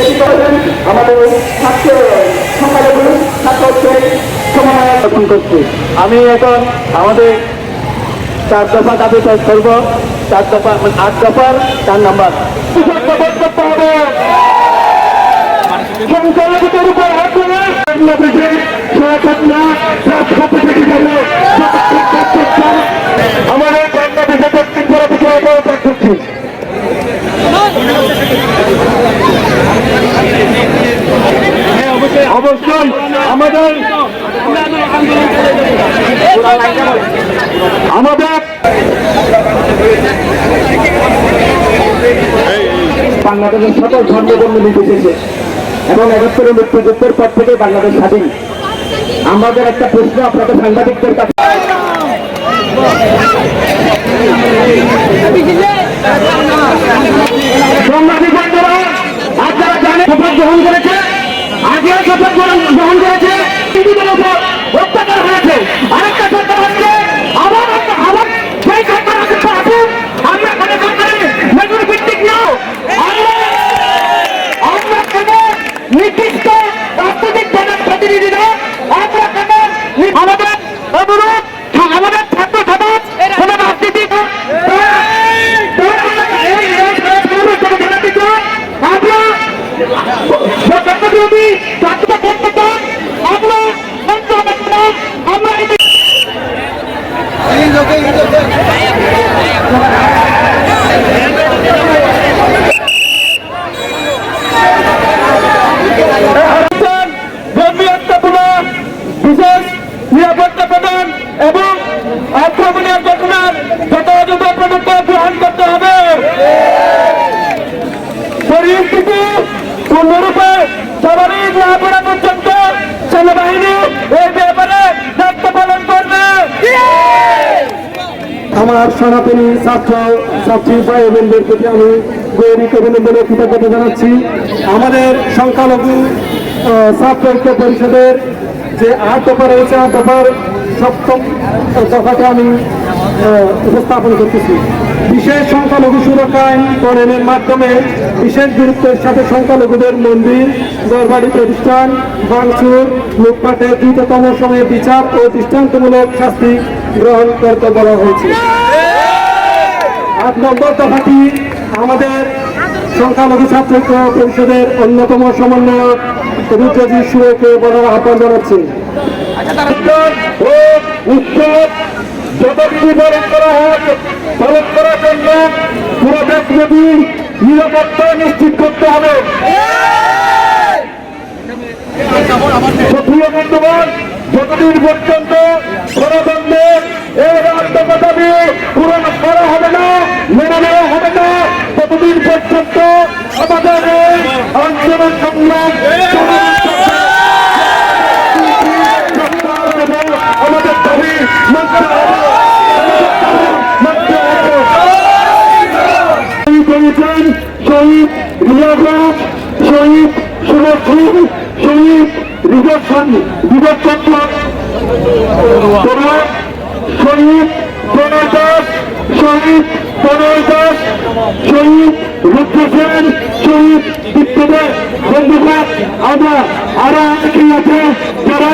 ব্যক্তি করেছেন আমাদের ছাত্র সংখ্যালঘু ছাত্রদের সমন্বয় গঠন করছি। আমি এখন আমাদের চার দফা দাবি করব। চার দফা মানে আট দফার চার নাম্বার। সংখ্যালঘুদের উপর আক্রমণ বাংলাদেশে সহায়তা রাজপথে থেকে গেল আমাদের বাংলাদেশে দক্ষিণ ভারত থেকে অবস্থান করছি অবশ্যই আমাদের আমাদের বাংলাদেশের সকল ধর্মবর্ণ নির্বিশেষে এবং একাত্তরের মুক্তিযুদ্ধের পর থেকে বাংলাদেশ স্বাধীন। আমাদের একটা প্রশ্ন আপনাদের সাংবাদিকদের কাছে। রাজনীতি আমরা গম্ভীরতাপূর্ণ বিশেষ নিরাপত্তা প্রদান এবং আক্রমণের ঘটনার যথাযথ পদক্ষেপ গ্রহণ করতে হবে পরিস্থিতি পূর্ণরূপে স্বাভাবিক না করা পর্যন্ত সেনাবাহিনী এই ব্যাপারে দায়িত্ব পালন করবে। আমার সনাতনী ছাত্র ছাত্রী ভাই বোনদের প্রতি আমি গৌরিক অভিনন্দন কৃতজ্ঞতা জানাচ্ছি। আমাদের সংখ্যালঘু ছাত্র ঐক্য পরিষদের যে আট দফা রয়েছে, আট দফার সপ্তম দফাকে আমি উপস্থাপন করতেছি। বিশেষ সংখ্যালঘু সুরক্ষা আইন প্রণয়নের মাধ্যমে বিশেষ গুরুত্বের সাথে সংখ্যালঘুদের মন্দির দরবারি প্রতিষ্ঠান, ভাঙচুর লুটপাটের দ্রুততম সময়ে বিচার ও দৃষ্টান্তমূলক শাস্তি গ্রহণ করতে বলা হয়েছে। আট নম্বর দফাটি আমাদের সংখ্যালঘু ছাত্র পরিষদের অন্যতম সমন্বয়ক রুদ্রজি সুরকে বলার আহ্বান জানাচ্ছি। উৎসব যতদিন পালন করা হয় পালন করার জন্য পুরো দেশব্যাপী নিরাপত্তা নিশ্চিত করতে হবে। প্রিয় বন্ধুবান যতদিন পর্যন্ত গণতন্ত্রের এই রাষ্ট্রপতি দাবি পূরণ করা হবে না মেনে নেওয়া হবে না ততদিন পর্যন্ত আমাদের এই আন্দোলন সংগ্রাম আমাদের দাবি মানতে হবে মানতে হবে শহীদ হয়েছেন শহীদ রিয়াজা শহীদ সুরজ সিং শহীদ রিজর্ভ বিজয় চন্দ্র শহীদ প্রণয় দাস শহীদ প্রণয় দাস শহীদ রুদ্র সেন শহীদ বিপ্লবের বন্ধুরা আমরা আরও অনেকেই আছে, যারা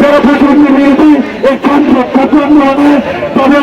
যারা বিরোধী এই ছাত্র ছাত্র আন্দোলনে তাদের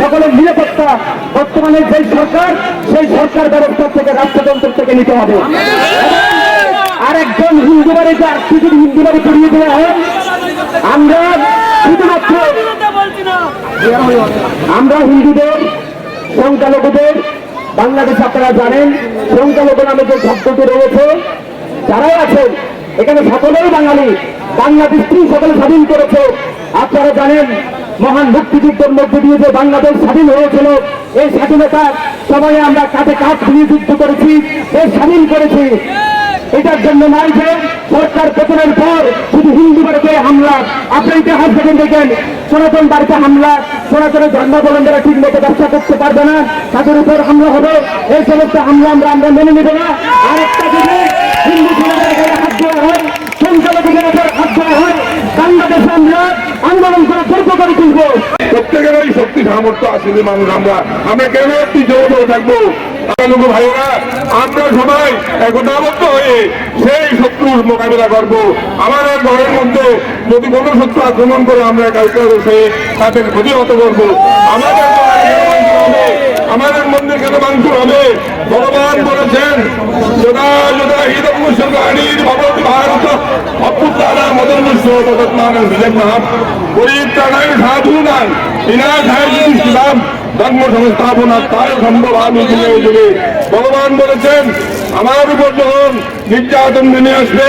সকলের নিরাপত্তা বর্তমানে যেই সরকার, সেই সরকার ব্যবস্থা থেকে রাষ্ট্রযন্ত্র থেকে নিতে হবে। আর একজন হিন্দু বাড়ি যে আর যদি হিন্দু বাড়ি করিয়ে দেওয়া হয়। আমরা শুধুমাত্র আমরা হিন্দুদের, সংখ্যালঘুদের, বাংলাদেশ আপনারা জানেন, সংখ্যালঘু নামে যে শব্দটি রয়েছে, যারাই আছেন, এখানে সকলেই বাঙালি। বাংলাদেশ সকলে স্বাধীন করেছে। আপনারা জানেন, মহান মুক্তিযুদ্ধের মধ্য দিয়ে যে বাংলাদেশ স্বাধীন হয়েছিল, এই স্বাধীনতার সময়ে আমরা কাঁধে কাঁধ দিয়ে যুদ্ধ করেছি দেশ স্বাধীন করেছি। এটার জন্য নয় যে সরকার পতনের পর শুধু হিন্দু বাড়িতে হামলা, আপনি ইতিহাস দেখেন দেখেন, সনাতন বাড়িতে হামলা, সনাতনের ধর্মাবলম্বীরা ঠিক মতো ব্যবসা করতে পারবে না, তাদের উপর হামলা হবে, এই সমস্ত হামলা আমরা আমরা মেনে নেব না। আর একটা যদি হিন্দু ছেলেদের গায়ে হাত দেওয়া হয় সংখ্যালঘুদের উপর হাত দেওয়া হয় বাংলাদেশে আমরা আন্দোলন করে দীর্ঘ করে তুলবো প্রত্যেকেরই শক্তি সামর্থ্য আছে যে মানুষ আমরা। আমরা কেন একটি যৌথ থাকব? ভাইরা আমরা সবাই একতাবদ্ধ হয়ে সেই শত্রুর মোকাবিলা করব। আমাদের ঘরের মধ্যে যদি কোনো শত্রু আক্রমণ করে, আমরা কাউকে সে তাদের ক্ষতিগত করব। আমাদের? আমাদের মন্দির কেন মাংস হবে? ভগবান বলেছেন সাধুনান ইসলাম ধর্ম সংস্থাপনা তাই সম্ভব আমি যুগে যুগে ভগবান বলেছেন, আমার উপর যখন নির্যাতন নেমে আসবে,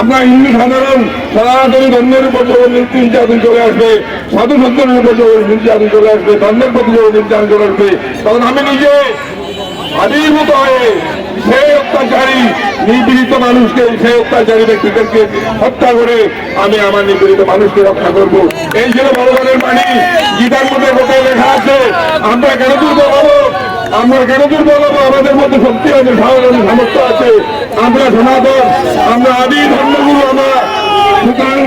আপনার হিন্দু সাধারণ, সনাতনী ধর্মের উপর যখন নির্যাতন চলে আসবে, সাধু সন্তানের উপর যখন নির্যাতন চলে আসবে, ধর্মের প্রতি যখন নির্যাতন চলে আসবে, তখন আমি নিজে আবির্ভূত হয়ে সেই অত্যাচারী নিপীড়িত মানুষকে, সেই অত্যাচারী ব্যক্তিদেরকে হত্যা করে আমি আমার নিপীড়িত মানুষকে রক্ষা করব। এই ছিল ভগবানের বাণী, গীতার মধ্যে কোথায় লেখা আছে, আমরা কেন দুর্বল হব? আমরা কেন দুর্বল হব? আমাদের মধ্যে শক্তি আছে, সামর্থ্য আছে। আমরা সনাতন, আমরা আদি ধর্মগুরু আমরা। সুতরাং